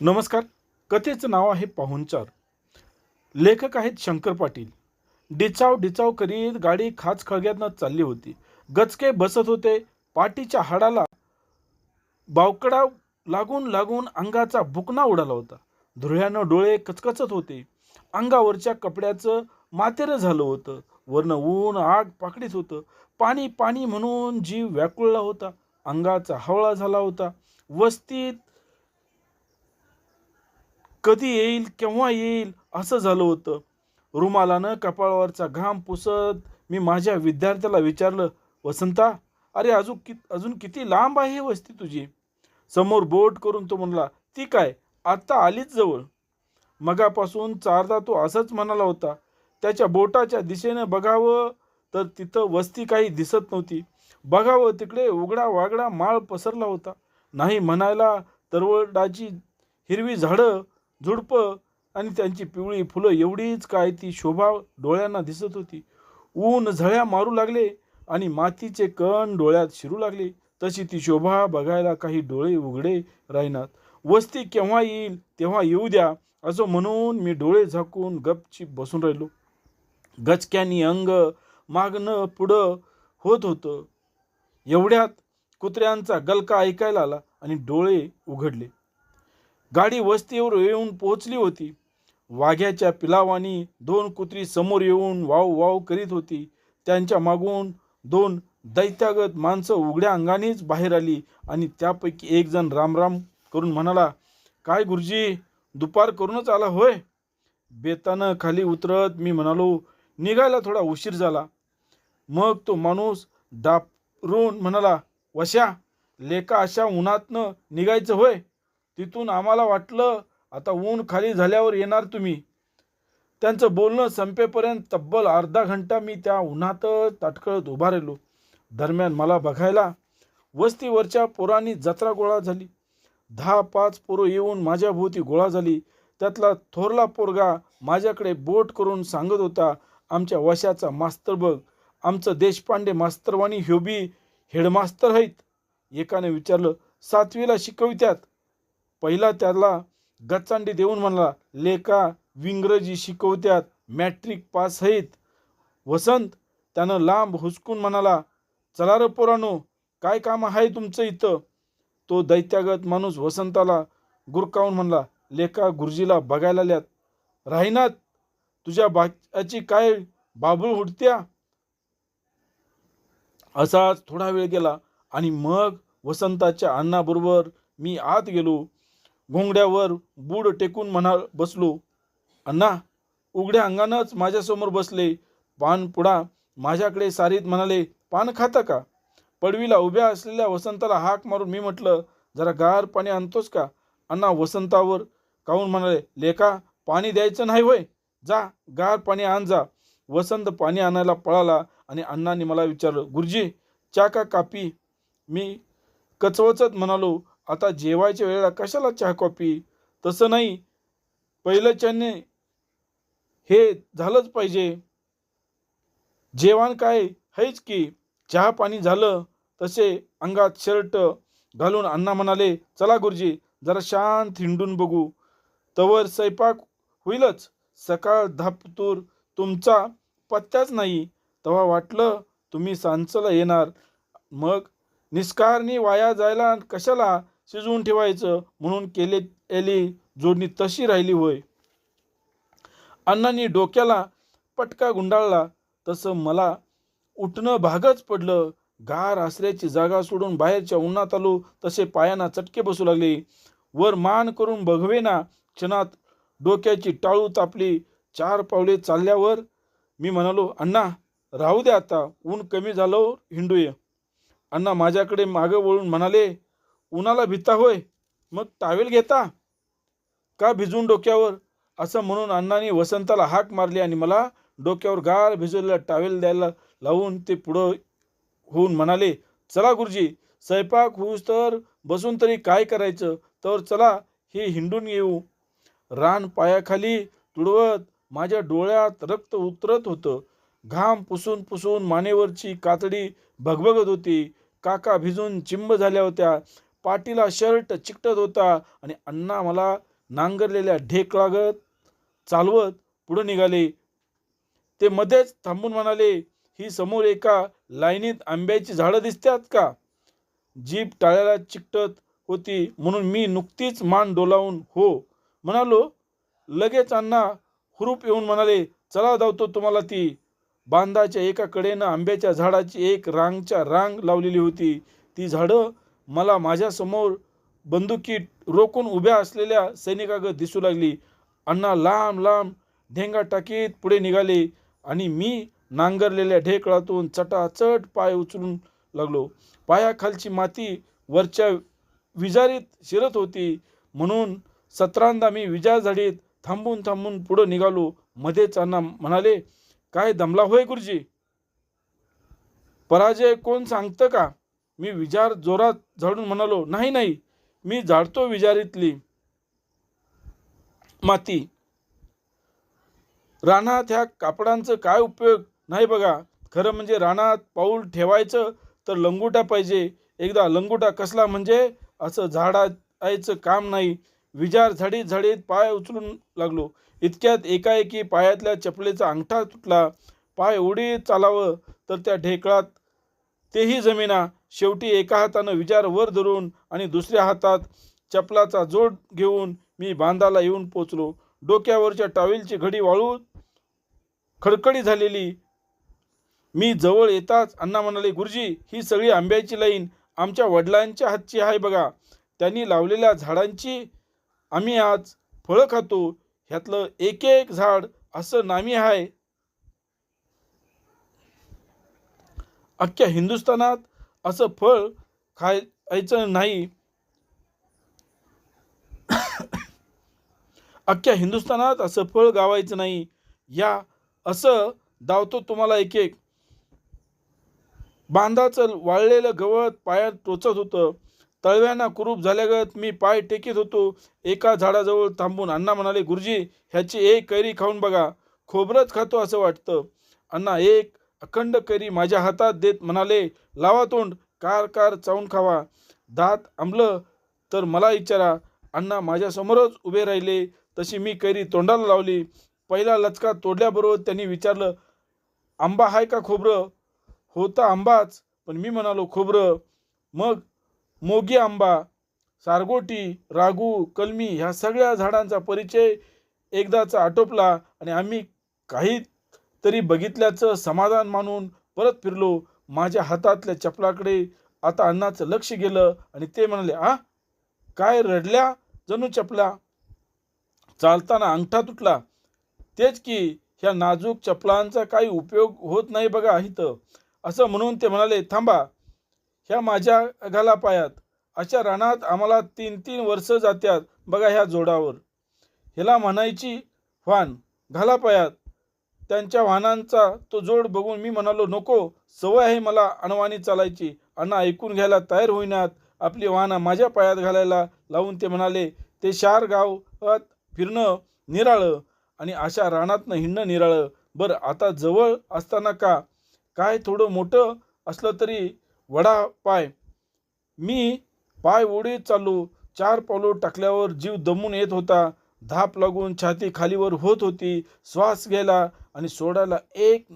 नमस्कार. कथेचं नाव आहे पाहुणचार लेखक आहेत शंकर पाटील. डिचाव डिचाव करीत गाडी खाच खळग्यातनं चालली होती. गचके बसत होते. पाठीच्या हाडाला बावकडा लागून लागून अंगाचा बुकना उडाला होता. धुळ्यानं डोळे कचकचत होते. अंगावरच्या कपड्याचं मातेरं झालं होतं. वरनं ऊन आग पाकडीत होतं. पाणी पाणी म्हणून जीव व्याकुळला होता. अंगाचा हवळा झाला होता. वस्तीत कधी येईल केव्हा येईल असं झालं होतं. रुमालानं कपाळावरचा घाम पुसत मी माझ्या विद्यार्थ्याला विचारलं वसंता अरे अजून कि अजून किती लांब आहे वस्ती तुझी? समोर बोट करून तो म्हणला ती काय? आत्ता आलीच जवळ. मगापासून चारदा तो असंच म्हणाला होता त्याच्या बोटाच्या दिशेनं बघावं तर तिथं वस्ती काही दिसत नव्हती. बघावं तिकडे उघडा वागडा माळ पसरला होता. नाही म्हणायला तरवडाची हिरवी झाडं झुडपं आणि त्यांची पिवळी फुलं एवढीच काय ती शोभा डोळ्यांना दिसत होती. ऊन झळ्या मारू लागले आणि मातीचे कण डोळ्यात शिरू लागले. तशी ती शोभा बघायला काही डोळे उघडे राहिनात. वस्ती केव्हा येईल तेव्हा येऊ द्या असं म्हणून मी डोळे झाकून गपचीप बसून राहिलो. गचक्यानी अंग मागणं पुढं होत होतं. एवढ्यात कुत्र्यांचा गलका ऐकायला आला आणि डोळे उघडले. गाडी वस्तीवर येऊन पोहोचली होती. वाघ्याच्या पिलावानी दोन कुत्री समोर येऊन वाव वाव करीत होती. त्यांच्या मागून दोन दैत्यागत माणसं उघड्या अंगानेच बाहेर आली आणि त्यापैकी एक जण रामराम करून म्हणाला काय गुरुजी दुपार करूनच आला होय? बेतानं खाली उतरत मी म्हणालो निघायला थोडा उशीर झाला. मग तो माणूस डापरून म्हणाला वशा लेका अशा उन्हातनं निघायचं होय? तिथून आम्हाला वाटलं आता ऊन खाली झाल्यावर येणार तुम्ही. त्यांचं बोलणं संपेपर्यंत तब्बल अर्धा घंटा मी त्या उन्हातच ताटकळत उभा राहिलो. दरम्यान मला बघायला वस्तीवरच्या पोरांनी जत्रा गोळा झाली. दहा पाच पोरं येऊन माझ्या भोवती गोळा झाली. त्यातला थोरला पोरगा माझ्याकडे बोट करून सांगत होता आमच्या वशाचा मास्तर बघ आमचं देशपांडे मास्तरवाणी ह्योबी हेडमास्तर आहेत एकाने विचारलं सातवीला शिकवित्यात? पहिला त्याला गच्चांडी देऊन म्हणला लेखा विंग्रजी शिकवत्यात मॅट्रिक पास आहेत वसंत त्यानं लांब हुसकून म्हणाला चला र पोरानो काय काम आहे तुमचं इथं? तो दैत्यागत माणूस वसंताला गुरकावून म्हणला लेखा गुरुजीला बघायला आल्यात. राहिनात? तुझ्या बाची काय बाबूळ उडत्या असाच थोडा वेळ गेला आणि मग वसंताच्या अण्णाबरोबर मी आत गेलो. घोंगड्यावर बूड टेकून म्हणा बसलो. अण्णा उघड्या अंगानंच माझ्यासमोर बसले. पान पुडा माझ्याकडे सारीत म्हणाले पान खाता का? पडवीला उभ्या असलेल्या वसंताला हाक मारून मी म्हटलं जरा गार पाणी आणतोस का? अण्णा वसंतावर काहून म्हणाले लेका पाणी द्यायचं नाही होय जा गार पाणी आण जा. वसंत पाणी आणायला पळाला आणि अण्णांनी मला विचारलं गुरुजी चा का कापी? मी कचवचत म्हणालो आता जेवायच्या वेळेला कशाला चहा कॉफी तसं नाही. पहिलंच्याने हे झालंच पाहिजे. जेवण काय? हैच की चहा पाणी झालं तसे अंगात शर्ट घालून अण्णा म्हणाले चला गुरुजी जरा शांत हिंडून बघू. तवर स्वयंपाक होईलच. सकाळ धापतूर तुमचा पत्त्याच नाही. तेव्हा वाटलं तुम्ही सांचला येणार. मग निष्कारणी वाया जायला कशाला शिजवून ठेवायचं. म्हणून केले एली जोडणी तशी राहिली होय. अण्णांनी डोक्याला पटका गुंडाळला. तसं मला उठणं भागच पडलं. गार आसऱ्याची जागा सोडून बाहेरच्या उन्हात आलो तसे पायांना चटके बसू लागले. वर मान करून बघवेना क्षणात डोक्याची टाळू तापली. चार पावले चालल्यावर मी म्हणालो अण्णा राहू द्या आता. ऊन कमी झालं हिंडूय. अण्णा माझ्याकडे मागं वळून म्हणाले उन्हाला भिता होय मग टावेल घेता? का भिजून डोक्यावर? असं म्हणून अण्णांनी वसंताला हाक मारली आणि मला डोक्यावर गार भिजवलेला टावेल द्यायला लावून ते पुढं होऊन म्हणाले चला गुरुजी स्वयंपाक होऊस तर बसून तरी काय करायचं? तर चला हे हिंडून येऊ. रान पायाखाली तुडवत माझ्या डोळ्यात रक्त उतरत होतं. घाम पुसून पुसून मानेवरची कातडी भगभगत होती. काका भिजून चिंब झाल्या होत्या. पाठीला शर्ट चिकटत होता आणि अण्णा मला नांगरलेल्या ढेक लागत चालवत पुढे निघाले. ते मध्येच थांबून म्हणाले ही समोर एका लाईनीत आंब्याची झाडं दिसतात का? जीप टाळ्याला चिकटत होती म्हणून मी नुकतीच मान डोलावून हो म्हणालो. लगेच अण्णा हुरूप येऊन म्हणाले चला धावतो तुम्हाला ती. बांधाच्या एका कडेनं आंब्याच्या झाडाची एक रांगच्या रांग लावलेली होती. ती झाडं मला माझ्यासमोर बंदुकीत रोखून उभ्या असलेल्या सैनिकागत दिसू लागली. अण्णा लांब लांब ढेंगा टाकीत पुढे निघाले आणि मी नांगरलेल्या ढेकळातून चटाचट पाय उचलून लागलो. पायाखालची माती वरच्या विजारीत शिरत होती. म्हणून सतरांदा मी विजार झाडीत थांबून थांबून पुढं निघालो. मध्येच अण्णा म्हणाले काय दमला होय गुरुजी? पराजय कोण सांगतं का? मी विजार जोरात झाडून म्हणालो नाही नाही मी झाडतो विजारीतली माती. रानात ह्या कापडांचं काय उपयोग? नाही बघा. खरं म्हणजे रानात पाऊल ठेवायचं तर लंगोटा पाहिजे. एकदा लंगोटा कसला म्हणजे असं झाडायचं काम नाही. विजार झाडीत झाडीत पाय उचलून लागलो. इतक्यात एकाएकी पायातल्या चपलेचा अंगठा तुटला. पाय उडीत चालावं तर त्या ढेकळात तेही जमिना. शेवटी एका हातानं विचार वर धरून आणि दुसऱ्या हातात चपलाचा जोड घेऊन मी बांधाला येऊन पोचलो. डोक्यावरच्या टॉवेलची घडी वाळू खडखडी झालेली. मी जवळ येताच अण्णा म्हणाले गुरुजी ही सगळी आंब्याची लाईन आमच्या वडिलांच्या हातची आहे बघा. त्यांनी लावलेल्या झाडांची आम्ही आज फळं खातो. ह्यातलं एक एक झाड असं नामी आहे. अख्ख्या हिंदुस्थानात असं फळ खायचं नाही. अख्ख्या हिंदुस्थानात असं फळ गावायचं नाही. या असं दावतो तुम्हाला एक एक बांधाचं वाळलेलं गवत पायात टोचत होतं. तळव्यांना कुरूप झाल्यागत मी पाय टेकीत होतो. एका झाडाजवळ थांबून अण्णा म्हणाले गुरुजी ह्याची एक कैरी खाऊन बघा. खोबरंच खातो असं वाटतं. अण्णा एक अखंड कैरी माझ्या हातात देत म्हणाले लावा तोंड कार कार चावून खावा. दात आंबलं तर मला विचारा अण्णा माझ्यासमोरच उभे राहिले तशी मी कैरी तोंडाला लावली. पहिला लचका तोडल्याबरोबर त्यांनी विचारलं आंबा आहे का खोबरं? होता आंबाच. पण मी म्हणालो खोबरं. मग मोगी आंबा सारगोटी रागू कलमी ह्या सगळ्या झाडांचा परिचय एकदाचा आटोपला आणि आम्ही काही तरी बघितल्याचं समाधान मानून परत फिरलो. माझ्या हातातल्या चपलाकडे आता अण्णाचं लक्ष गेलं आणि ते म्हणाले आ? काय रडल्या जणू चपला? चालताना अंगठा तुटला. तेच की ह्या नाजूक चपलांचा काही उपयोग होत नाही बघा इथं. असं म्हणून ते म्हणाले थांबा ह्या माझ्या घाला पायात अशा रानात आम्हाला तीन तीन वर्ष जात्यात बघा ह्या जोडावर. ह्याला म्हणायची वान घाला पायात त्यांच्या वाहनांचा तो जोड बघून मी म्हणालो नको सवय आहे मला अणवाणी चालायची. अण्णा ऐकून घ्यायला तयार होईनात. आपली वाहनं माझ्या पायात घालायला लावून ते म्हणाले ते शार गावात फिरणं निराळं आणि अशा रानातनं हिंडणं निराळं. बरं आता जवळ असताना का? काय थोडं मोठं असलं तरी वडा पाय. मी पाय ओढीत चाललो. चार पावलं टाकल्यावर जीव दमून येत होता. धाप लागून छाती खालीवर होत होती. श्वास घ्यायला आणि सोडायला एक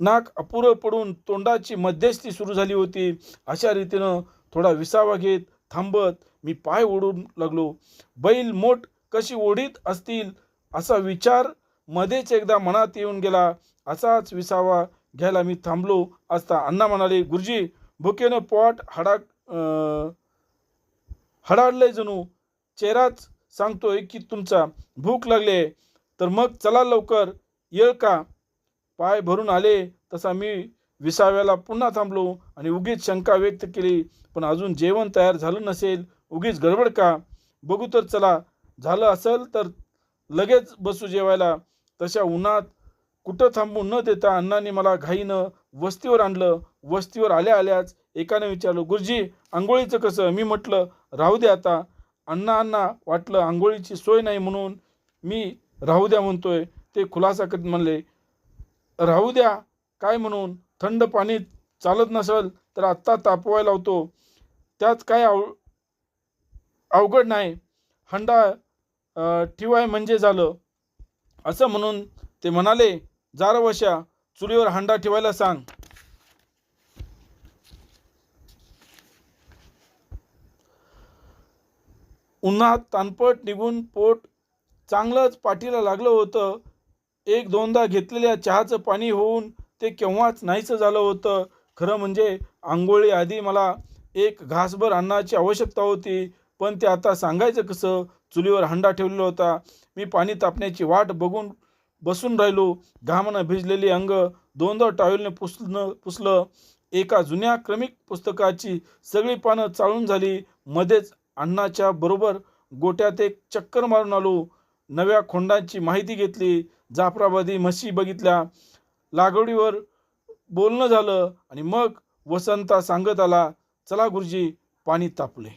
नाक अपुरं पडून तोंडाची मध्यस्थी सुरू झाली होती. अशा रीतीनं थोडा विसावा घेत थांबत मी पाय ओढून लागलो. बैल मोठ कशी ओढीत असतील असा विचार मध्येच एकदा मनात येऊन गेला. असाच विसावा घ्यायला मी थांबलो असता अण्णा म्हणाले गुरुजी भुकेनं पोट हडा अं, हडाडलंय जणू. चेहराच सांगतोय की तुमचा भूक लागले तर मग चला लवकर येळ का? पाय भरून आले तसा मी विसाव्याला पुन्हा थांबलो आणि उगीच शंका व्यक्त केली पण अजून जेवण तयार झालं नसेल उगीच गडबड का? बघू तर चला झालं असेल तर लगेच बसू जेवायला. तशा उन्हात कुठं थांबू न देता अण्णांनी मला घाईनं वस्तीवर आणलं. वस्तीवर आल्या आल्याच एकाने विचारलं गुरुजी आंघोळीचं कसं? मी म्हटलं राहू दे आता. अण्णा अण्णा वाटलं आंघोळीची सोय नाही म्हणून मी राहू द्या म्हणतोय ते खुलासा करीत म्हणले राहू द्या काय म्हणून? थंड पाणी चालत नसेल तर आत्ता तापवायला लावतो. त्यात काय आव अवघड नाही. हंडा ठेवाय ठिवाय म्हणजे झालं. असं म्हणून ते म्हणाले जार वशा चुलीवर हंडा ठेवायला सांग. उन्हात तानपट निघून पोट चांगलंच पाठीला लागलं होतं. एक दोनदा घेतलेल्या चहाचं पाणी होऊन ते केव्हाच नाहीचं झालं होतं. खरं म्हणजे आंघोळी आधी मला एक घासभर अन्नाची आवश्यकता होती पण ते आता सांगायचं कसं? चुलीवर हंडा ठेवलेला होता. मी पाणी तापण्याची वाट बघून बसून राहिलो. घामानं भिजलेली अंग दोनदा टॉवेलने पुसलं पुसलं. एका जुन्या क्रमिक पुस्तकाची सगळी पानं चाळून झाली. मध्येच अण्णाच्या बरोबर गोट्यात एक चक्कर मारून आलो. नव्या खोंडांची माहिती घेतली. जाफराबादी म्हशी बघितल्या. लागवडीवर बोलणं झालं आणि मग वसंता सांगत आला चला गुरुजी पाणी तापले.